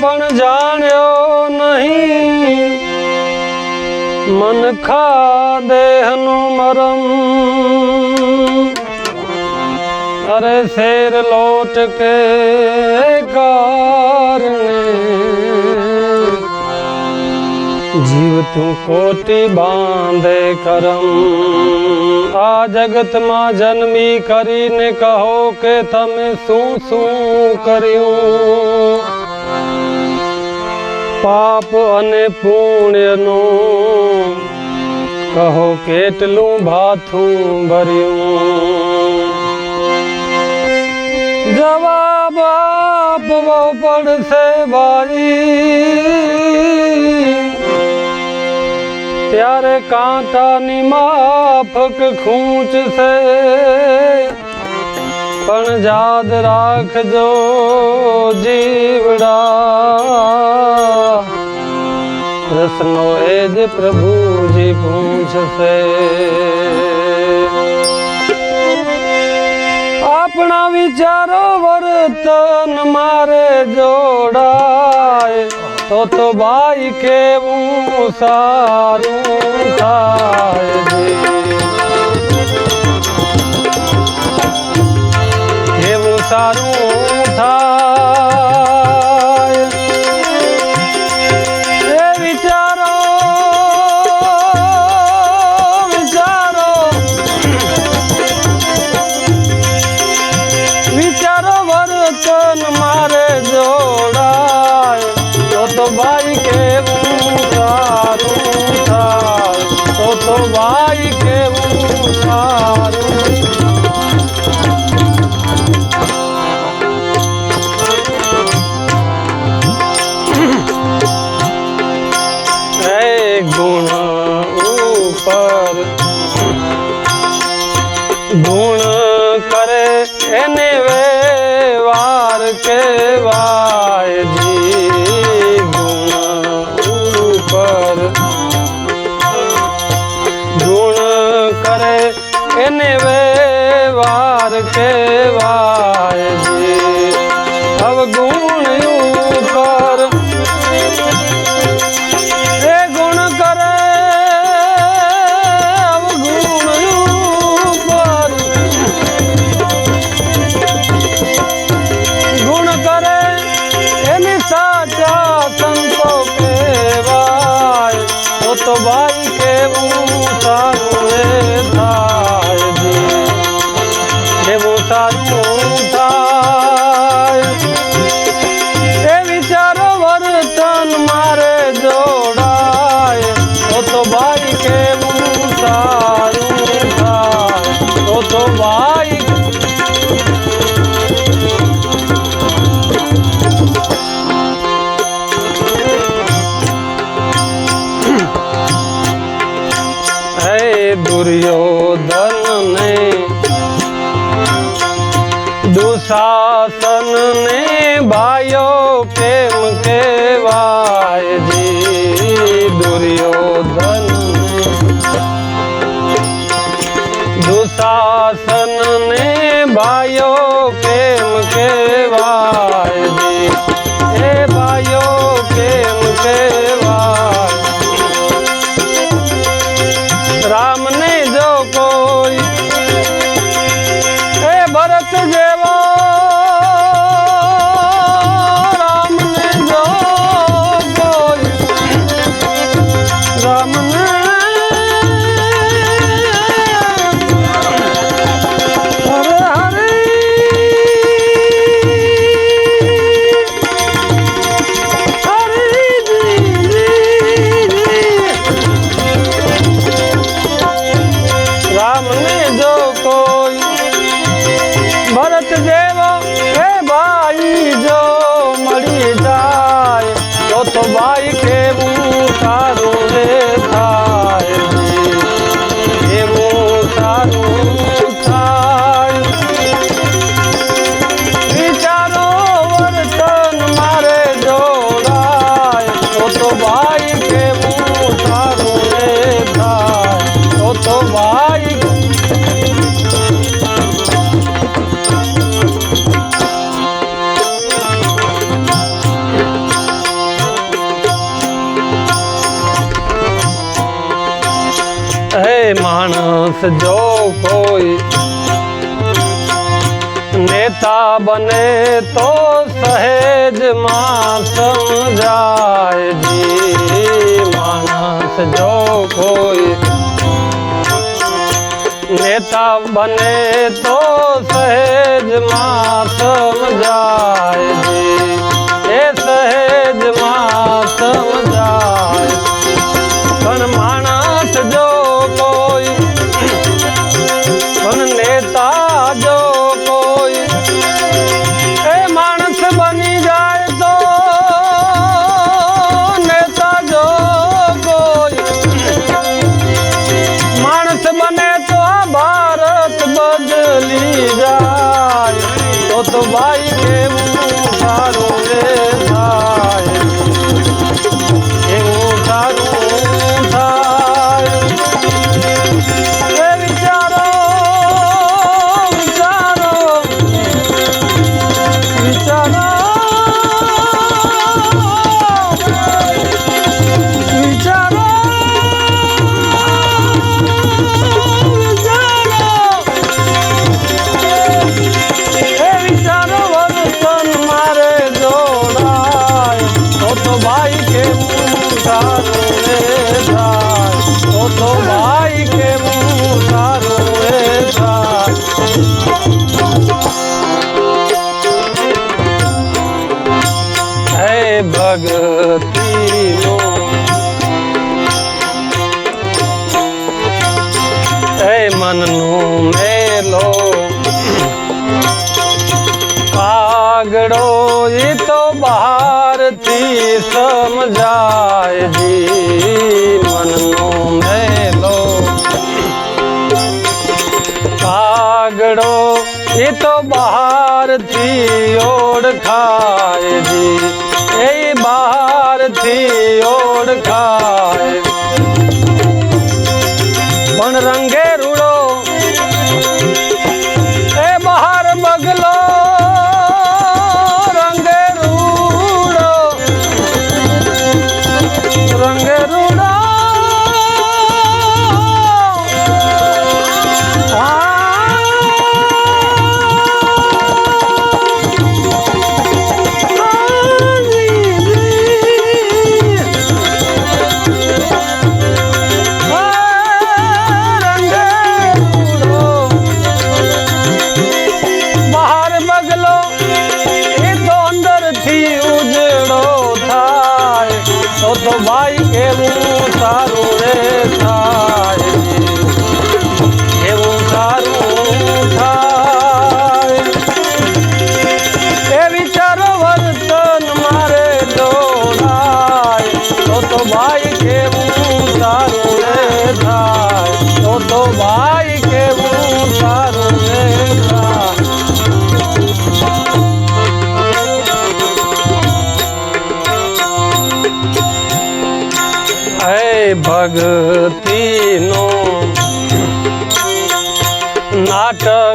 પણ જાણ્યો નહીં. મન ખા દેહનું મરમ. અરે શેર લોટ કે કારણે? જીવ તું કોટી બાંધે કરમ. આ જગતમાં જન્મી કરીને કહો કે તમે શું શું કર્યું? પાપ અને પુણ્યનું કહો કેટલું ભાથું ભર્યું? જવાબ આપવો પડશે ભાઈ. ત્યારે કાંટાની માફક ખૂંચશે. પણ યાદ રાખજો જીવડા. પ્રશ્નો એ જ પ્રભુજી પૂછશે. આપણા વિચારો વર્તન મારે જોડાય. તો તો ભાઈ કેવું સારું થાય. જી. કેવું એને વ્યવહાર કેવાય दुर्योधन ने दुशासन ने भाइयो प्रेम के वाय जी दुर्योधन ने दुशासन ने भाइयों રામ માણસ જો કોઈ નેતા બને તો સહેજમાં સમજાય જી માણસ જો કોઈ નેતા બને તો સહેજ સમજાય જી Ты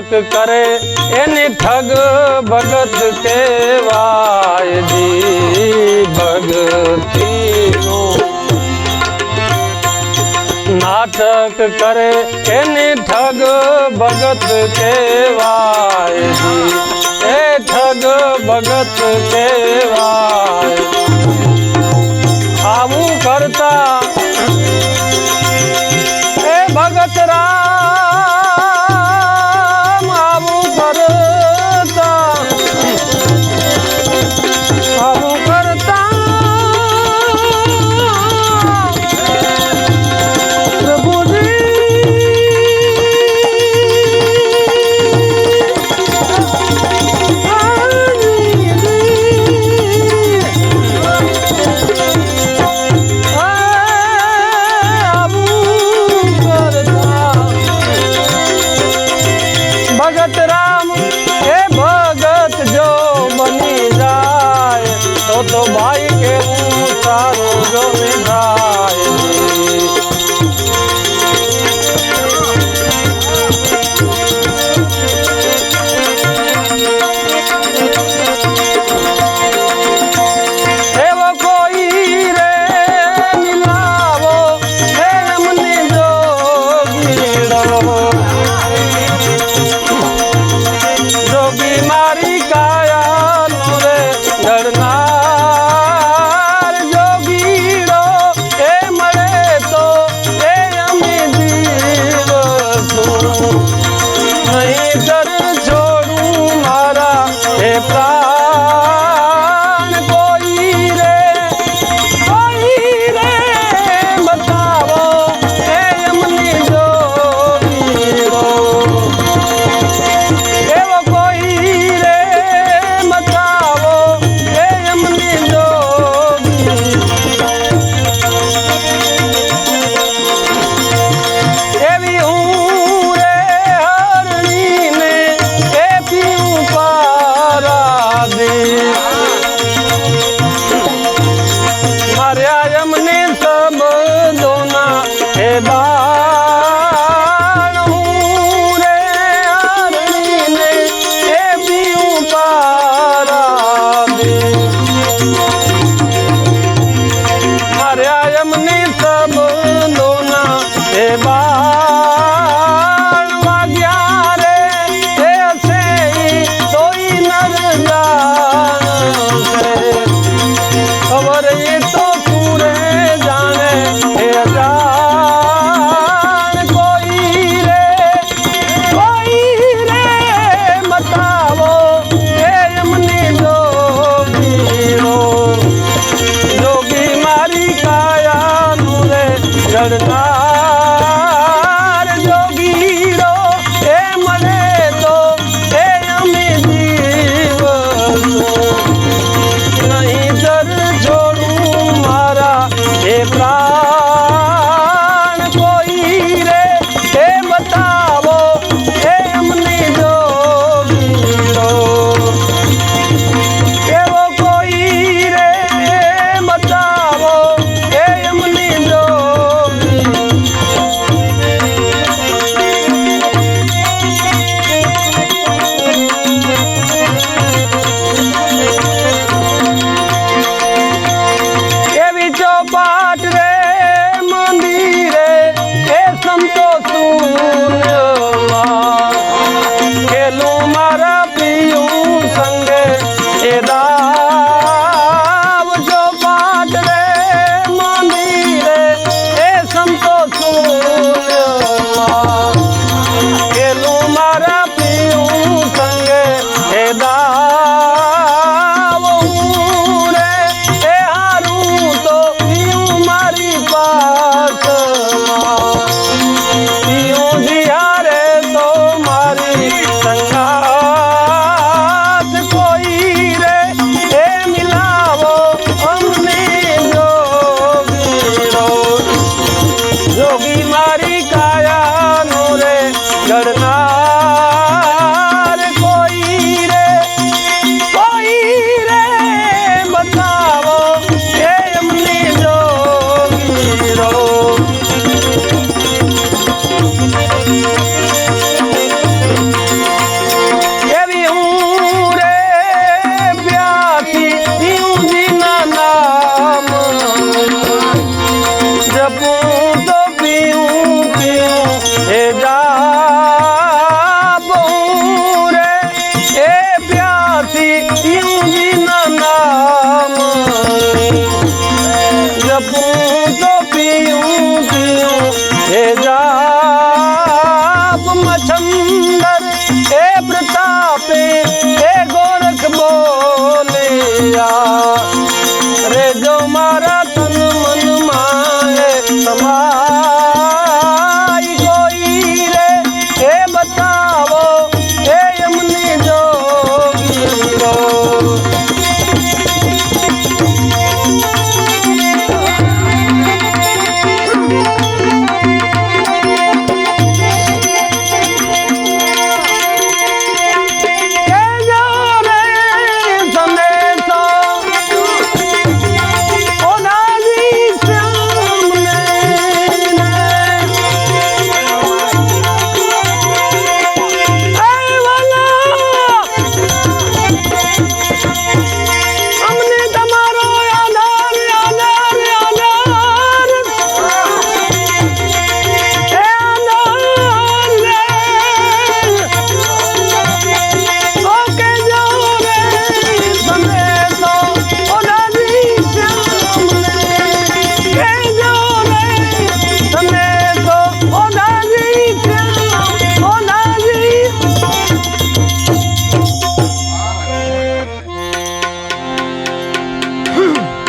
નાટક કરે, એની ઠગ ભગત કેવાય જી ભગતીનો નાટક કરે, એની ઠગ ભગત કેવાય જી એ ઠગ ભગત કહેવાય. આવું કરતા